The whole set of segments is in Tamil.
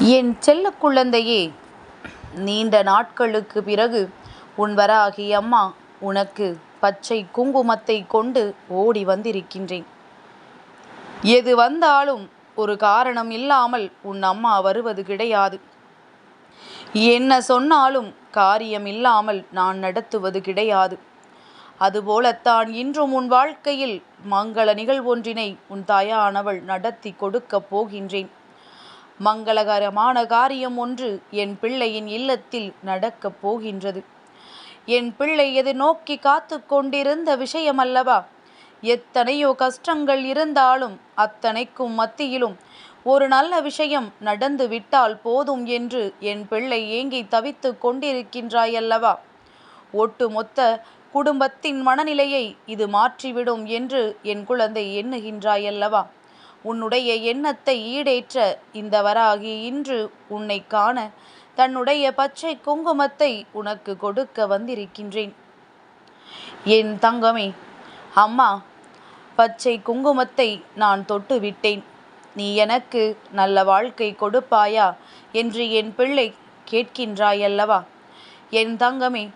என் செல்ல குழந்தையே நீண்ட நாட்களுக்கு பிறகு உன் வராகி அம்மா உனக்கு பச்சை குங்குமத்தை கொண்டு ஓடி வந்திருக்கின்றேன். எது வந்தாலும் ஒரு காரணம் இல்லாமல் உன் அம்மா வருவது கிடையாது. என்ன சொன்னாலும் காரியம் இல்லாமல் நான் நடத்துவது கிடையாது. அதுபோலத்தான் இன்றும் உன் வாழ்க்கையில் மங்கள நிகழ்வொன்றினை உன் தாயானவள் நடத்தி கொடுக்கப் போகின்றேன். மங்களகரமான காரியம் ஒன்று என் பிள்ளையின் இல்லத்தில் நடக்கப் போகின்றது. என் பிள்ளை எது நோக்கி காத்து கொண்டிருந்த விஷயம் அல்லவா எத்தனையோ கஷ்டங்கள் இருந்தாலும் அத்தனைக்கும் மத்தியிலும் ஒரு நல்ல விஷயம் நடந்து விட்டால் போதும் என்று என் பிள்ளை ஏங்கி தவித்து கொண்டிருக்கின்றாயல்லவா? ஒட்டுமொத்த குடும்பத்தின் மனநிலையை இது மாற்றிவிடும் என்று என் குழந்தை எண்ணுகின்றாயல்லவா? உன்னுடைய எண்ணத்தை ஈடேற்ற இந்த வராகி இன்று உன்னை காண தன்னுடைய பச்சை குங்குமத்தை உனக்கு கொடுக்க வந்திருக்கின்றேன். என் தங்கமே அம்மா பச்சை குங்குமத்தை நான் தொட்டு விட்டேன் நீ எனக்கு நல்ல வாழ்க்கை கொடுப்பாயா என்று என் பிள்ளை கேட்கின்றாயல்லவா? என் தங்கமே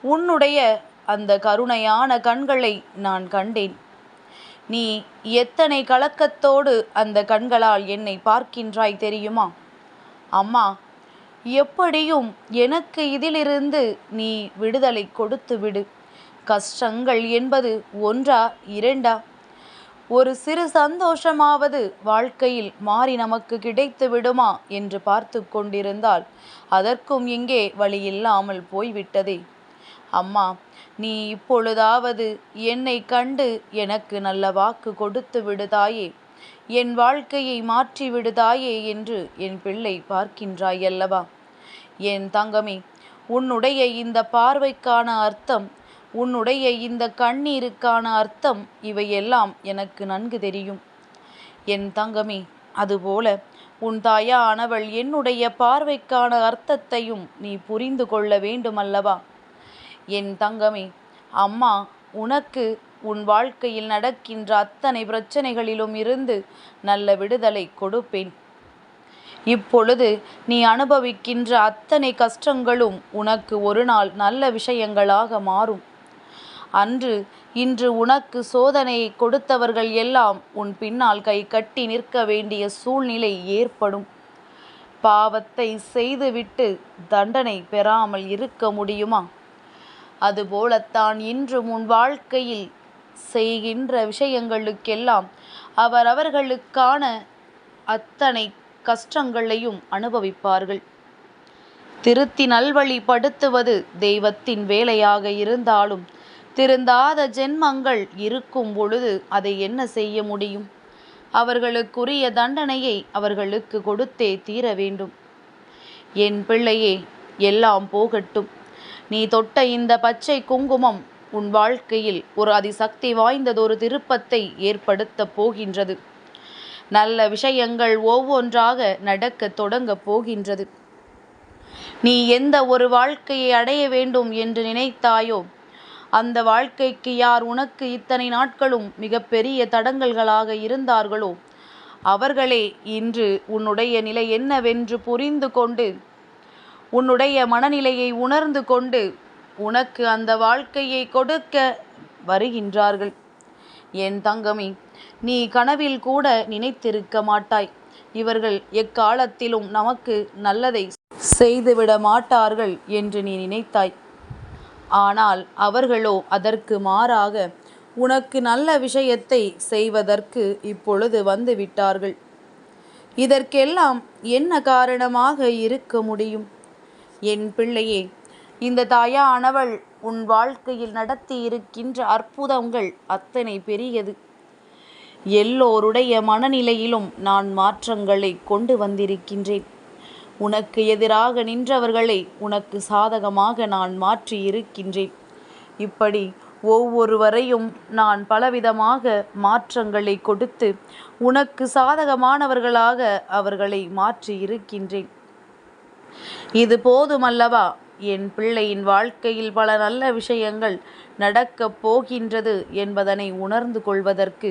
உன்னுடைய அந்த கருணையான கண்களை நான் கண்டேன். நீ எத்தனை கலக்கத்தோடு அந்த கண்களால் என்னை பார்க்கின்றாய் தெரியுமா? அம்மா எப்படியும் எனக்கு இதிலிருந்து நீ விடுதலை கொடுத்து விடு கஷ்டங்கள் என்பது ஒன்றா இரண்டா? ஒரு சிறு சந்தோஷமாவது வாழ்க்கையில் மாறி நமக்கு கிடைத்து விடுமா? என்று பார்த்து கொண்டிருந்தால் அதற்கும் இங்கே வழி இல்லாமல் போய்விட்டதே. அம்மா நீ இப்பொழுதாவது என்னை கண்டு எனக்கு நல்ல வாக்கு கொடுத்து விடுதாயே. என் வாழ்க்கையை மாற்றி விடுதாயே என்று என் பிள்ளை பார்க்கின்றாயல்லவா என் தங்கமே உன்னுடைய இந்த பார்வைக்கான அர்த்தம் உன்னுடைய இந்த கண்ணீருக்கான அர்த்தம் இவையெல்லாம் எனக்கு நன்கு தெரியும். என் தங்கமே அதுபோல உன் தாயானவள் என்னுடைய பார்வைக்கான அர்த்தத்தையும் நீ புரிந்து கொள்ள வேண்டுமல்லவா? என் தங்கமே அம்மா உனக்கு உன் வாழ்க்கையில் நடக்கின்ற அத்தனை பிரச்சனைகளிலும் இருந்து நல்ல விடுதலை கொடுப்பேன். இப்பொழுது நீ அனுபவிக்கின்ற அத்தனை கஷ்டங்களும் உனக்கு ஒரு நாள் நல்ல விஷயங்களாக மாறும். அன்று இன்று உனக்கு சோதனையை கொடுத்தவர்கள் எல்லாம் உன் பின்னால் கை கட்டி நிற்க வேண்டிய சூழ்நிலை ஏற்படும். பாவத்தை செய்துவிட்டு தண்டனை பெறாமல் இருக்க முடியுமா? அதுபோலத்தான் இன்று உன் வாழ்க்கையில் செய்கின்ற விஷயங்களுக்கெல்லாம் அவரவர்களுக்கான அத்தனை கஷ்டங்களையும் அனுபவிப்பார்கள். திருத்தி நல்வழிப்படுத்துவது தெய்வத்தின் வேலையாக இருந்தாலும் திருந்தாத ஜென்மங்கள் இருக்கும் பொழுது அதை என்ன செய்ய முடியும்? அவர்களுக்குரிய தண்டனையை அவர்களுக்கு கொடுத்தே தீர வேண்டும். என் பிள்ளையே எல்லாம் போகட்டும். நீ தொட்ட இந்த பச்சை குங்குமம் உன் வாழ்க்கையில் ஒரு அதிசக்தி வாய்ந்ததொரு திருப்பத்தை ஏற்படுத்தப் போகின்றது. நல்ல விஷயங்கள் ஒவ்வொன்றாக நடக்க தொடங்கப் போகின்றது. நீ எந்த ஒரு வாழ்க்கையை அடைய வேண்டும் என்று நினைத்தாயோ அந்த வாழ்க்கைக்கு யார் உனக்கு இத்தனை நாட்களும் மிகப்பெரிய தடங்கல்களாக இருந்தார்களோ அவர்களே இன்று உன்னுடைய நிலை என்னவென்று புரிந்து கொண்டு உன்னுடைய மனநிலையை உணர்ந்து கொண்டு உனக்கு அந்த வாழ்க்கையை கொடுக்க வருகின்றார்கள். என் தங்கமி நீ கனவில் கூட நினைத்திருக்க மாட்டாய். இவர்கள் எக்காலத்திலும் நமக்கு நல்லதை செய்துவிட மாட்டார்கள் என்று நீ நினைத்தாய். ஆனால் அவர்களோ அதற்கு மாறாக உனக்கு நல்ல விஷயத்தை செய்வதற்கு இப்பொழுது வந்து விட்டார்கள் இதற்கெல்லாம் என்ன காரணமாக இருக்க முடியும்? என் பிள்ளையே இந்த தாயானவள் உன் வாழ்க்கையில் நடத்தி இருக்கின்ற அற்புதங்கள் அத்தனை பெரியது. எல்லோருடைய மனநிலையிலும் நான் மாற்றங்களை கொண்டு வந்திருக்கின்றேன். உனக்கு எதிராக நின்றவர்களை உனக்கு சாதகமாக நான் மாற்றி இருக்கின்றேன் இப்படி ஒவ்வொருவரையும் நான் பலவிதமாக மாற்றங்களை கொடுத்து உனக்கு சாதகமானவர்களாக அவர்களை மாற்றி இருக்கின்றேன் இது போதுமல்லவா? என் பிள்ளையின் வாழ்க்கையில் பல நல்ல விஷயங்கள் நடக்கப் போகின்றது என்பதனை உணர்ந்து கொள்வதற்கு.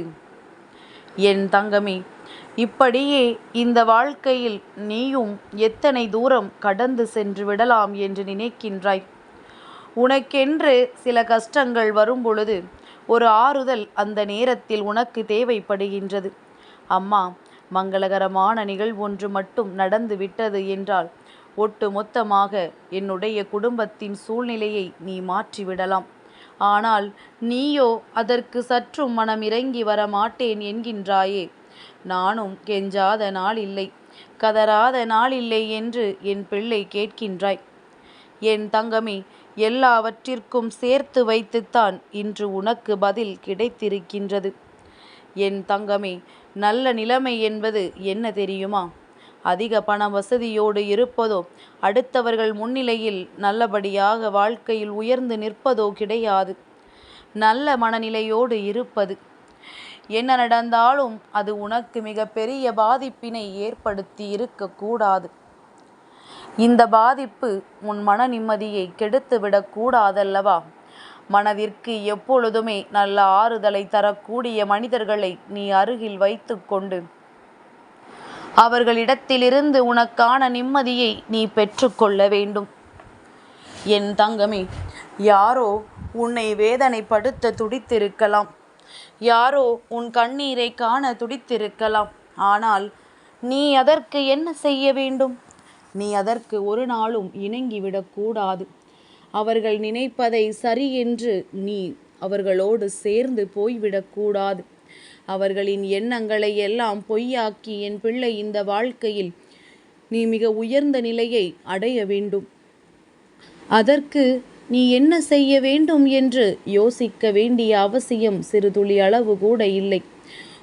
என் தங்கமே இப்படியே இந்த வாழ்க்கையில் நீயும் எத்தனை தூரம் கடந்து சென்று விடலாம் என்று நினைக்கின்றாய்? உனக்கென்று சில கஷ்டங்கள் வரும்பொழுது ஒரு ஆறுதல் அந்த நேரத்தில் உனக்கு தேவைப்படுகின்றது. அம்மா மங்களகரமான நிகழ்வொன்று மட்டும் நடந்து விட்டது என்றால் ஒட்டு மொத்தமாக என்னுடைய குடும்பத்தின் சூழ்நிலையை நீ மாற்றிவிடலாம். ஆனால் நீயோ அதற்கு சற்றும் மனம் இறங்கி வர மாட்டேன் என்கின்றாயே. நானும் கெஞ்சாத நாள் இல்லை கதறாத நாள் இல்லை என்று என் பிள்ளை கேட்கின்றாய். என் தங்கமே எல்லாவற்றிற்கும் சேர்த்து வைத்துத்தான் இன்று உனக்கு பதில் கிடைத்திருக்கின்றது. என் தங்கமே நல்ல நிலைமை என்பது என்ன தெரியுமா? அதிக பண வசதியோடு இருப்பதோ அடுத்தவர்கள் முன்னிலையில் நல்லபடியாக வாழ்க்கையில் உயர்ந்து நிற்பதோ கிடையாது. நல்ல மனநிலையோடு இருப்பது. என்ன நடந்தாலும் அது உனக்கு மிக பெரிய பாதிப்பினை ஏற்படுத்தி இருக்கக்கூடாது இந்த பாதிப்பு உன் மன நிம்மதியை கெடுத்துவிடக் கூடாதல்லவா? மனதிற்கு எப்பொழுதுமே நல்ல ஆறுதலை தரக்கூடிய மனிதர்களை நீ அருகில் வைத்துக்கொண்டு அவர்களிடத்திலிருந்து உனக்கான நிம்மதியை நீ பெற்றுக்கொள்ள வேண்டும். என் தங்கமே யாரோ உன்னை வேதனைப்படுத்த துடித்திருக்கலாம். யாரோ உன் கண்ணீரை காண துடித்திருக்கலாம். ஆனால் நீ அதற்கு என்ன செய்ய வேண்டும்? நீ அதற்கு ஒரு நாளும் இணங்கிவிடக்கூடாது அவர்கள் நினைப்பதை சரி என்று நீ அவர்களோடு சேர்ந்து போய்விடக்கூடாது அவர்களின் எண்ணங்களை எல்லாம் பொய்யாக்கி என் பிள்ளை இந்த வாழ்க்கையில் நீ மிக உயர்ந்த நிலையை அடைய வேண்டும். அதற்கு நீ என்ன செய்ய வேண்டும் என்று யோசிக்க வேண்டிய அவசியம் சிறு துளி அளவு கூட இல்லை.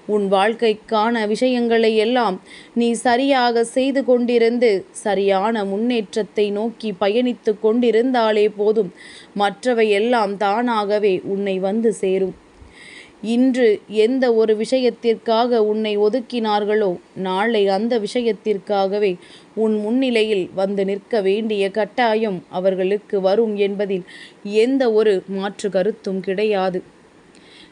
உன் வாழ்க்கைக்கான விஷயங்களை எல்லாம் நீ சரியாக செய்து கொண்டிருந்து சரியான முன்னேற்றத்தை நோக்கி பயணித்து கொண்டிருந்தாலே போதும். மற்றவை எல்லாம் தானாகவே உன்னை வந்து சேரும். இன்று எந்த ஒரு விஷயத்திற்காக உன்னை ஒதுக்கினார்களோ நாளை அந்த விஷயத்திற்காகவே உன் முன்னிலையில் வந்து நிற்க வேண்டிய கட்டாயம் அவர்களுக்கு வரும் என்பதில் எந்த ஒரு மாற்று கருத்தும் கிடையாது.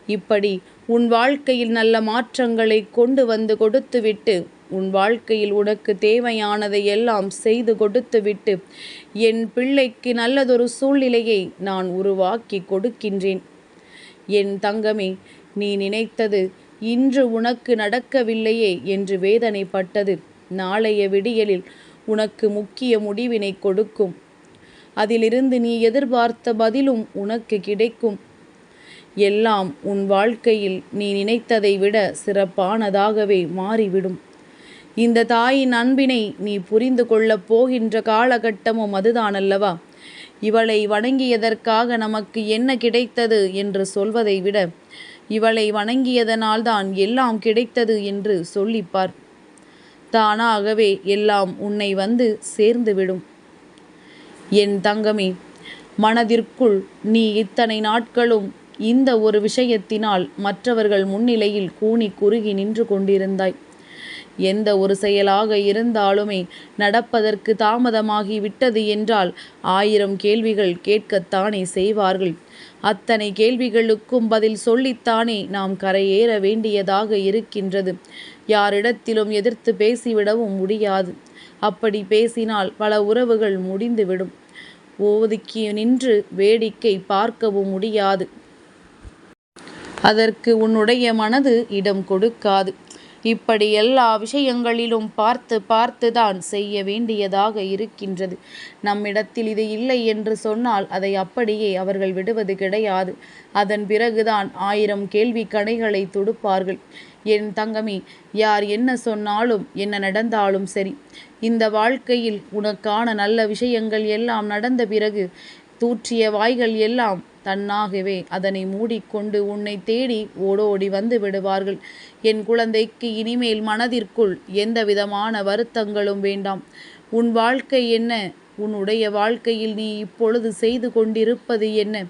இப்படி உன் வாழ்க்கையில் நல்ல மாற்றங்களை கொண்டு வந்து கொடுத்துவிட்டு உன் வாழ்க்கையில் உனக்கு தேவையானதை எல்லாம் செய்து கொடுத்துவிட்டு என் பிள்ளைக்கு நல்லதொரு சூழ்நிலையை நான் உருவாக்கி கொடுக்கின்றேன். என் தங்கமே நீ நினைத்தது இன்று உனக்கு நடக்கவில்லையே என்று வேதனைப்பட்டது. நாளைய விடியலில் உனக்கு முக்கிய முடிவினை கொடுக்கும். அதிலிருந்து நீ எதிர்பார்த்த பதிலும் உனக்கு கிடைக்கும். எல்லாம் உன் வாழ்க்கையில் நீ நினைத்ததை விட சிறப்பானதாகவே மாறிவிடும். இந்த தாயின் அன்பினை நீ புரிந்து கொள்ளப் போகின்ற காலகட்டமும் அதுதானல்லவா? இவளை வணங்கியதற்காக நமக்கு என்ன கிடைத்தது என்று சொல்வதை விட இவளை வணங்கியதனால்தான் எல்லாம் கிடைத்தது என்று சொல்லிப்பார் தானாகவே எல்லாம் உன்னை வந்து சேர்ந்துவிடும். என் தங்கமே மனதிற்குள் நீ இத்தனை நாட்களும் இந்த ஒரு விஷயத்தினால் மற்றவர்கள் முன்னிலையில் கூனி குறுகி நின்று கொண்டிருந்தாய். எந்த ஒரு செயலாக இருந்தாலுமே நடப்பதற்கு தாமதமாகி விட்டது என்றால் ஆயிரம் கேள்விகள் கேட்கத்தானே செய்வார்கள். அத்தனை கேள்விகளுக்கும் பதில் சொல்லித்தானே நாம் கரையேற வேண்டியதாக இருக்கின்றது. யாரிடத்திலும் எதிர்த்து பேசிவிடவும் முடியாது. அப்படி பேசினால் பல உறவுகள் முடிந்துவிடும். ஒதுக்கி நின்று வேடிக்கை பார்க்கவும் முடியாது. அதற்கு உன்னுடைய மனது இடம் கொடுக்காது. இப்படி எல்லா விஷயங்களிலும் பார்த்து பார்த்து தான் செய்ய வேண்டியதாக இருக்கின்றது. நம்மிடத்தில் இது இல்லை என்று சொன்னால் அதை அப்படியே அவர்கள் விடுவது கிடையாது. அதன் பிறகுதான் ஆயிரம் கேள்வி கணைகளை தொடுப்பார்கள். என் தங்கமி யார் என்ன சொன்னாலும் என்ன நடந்தாலும் சரி. இந்த வாழ்க்கையில் உனக்கான நல்ல விஷயங்கள் எல்லாம் நடந்த பிறகு தூற்றிய வாய்கள் எல்லாம் தன்னாகவே அதனை மூடிக்கொண்டு உன்னை தேடி ஓடோடி வந்து விடுவார்கள். என் குழந்தைக்கு இனிமேல் மனதிற்குள் எந்த விதமான வருத்தங்களும் வேண்டாம். உன் வாழ்க்கை என்ன? உன்னுடைய வாழ்க்கையில் நீ இப்பொழுது செய்து கொண்டிருப்பது என்ன?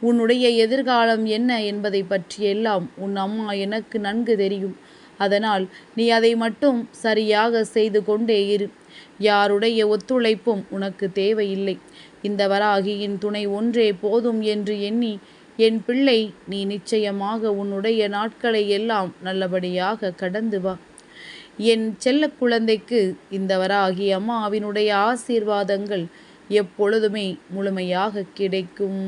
உன்னுடைய எதிர்காலம் என்ன என்பதை பற்றியெல்லாம் உன் அம்மா எனக்கு நன்கு தெரியும். அதனால் நீ அதை மட்டும் சரியாக செய்து கொண்டே இரு. யாருடைய ஒத்துழைப்பும் உனக்கு தேவையில்லை. இந்த வராகியின் துணை ஒன்றே போதும் என்று எண்ணி என் பிள்ளை நீ நிச்சயமாக உன்னுடைய நாட்களை எல்லாம் நல்லபடியாக கடந்து வா. என் செல்ல குழந்தைக்கு இந்த வராகி அம்மாவினுடைய ஆசீர்வாதங்கள் எப்பொழுதுமே முழுமையாக கிடைக்கும்.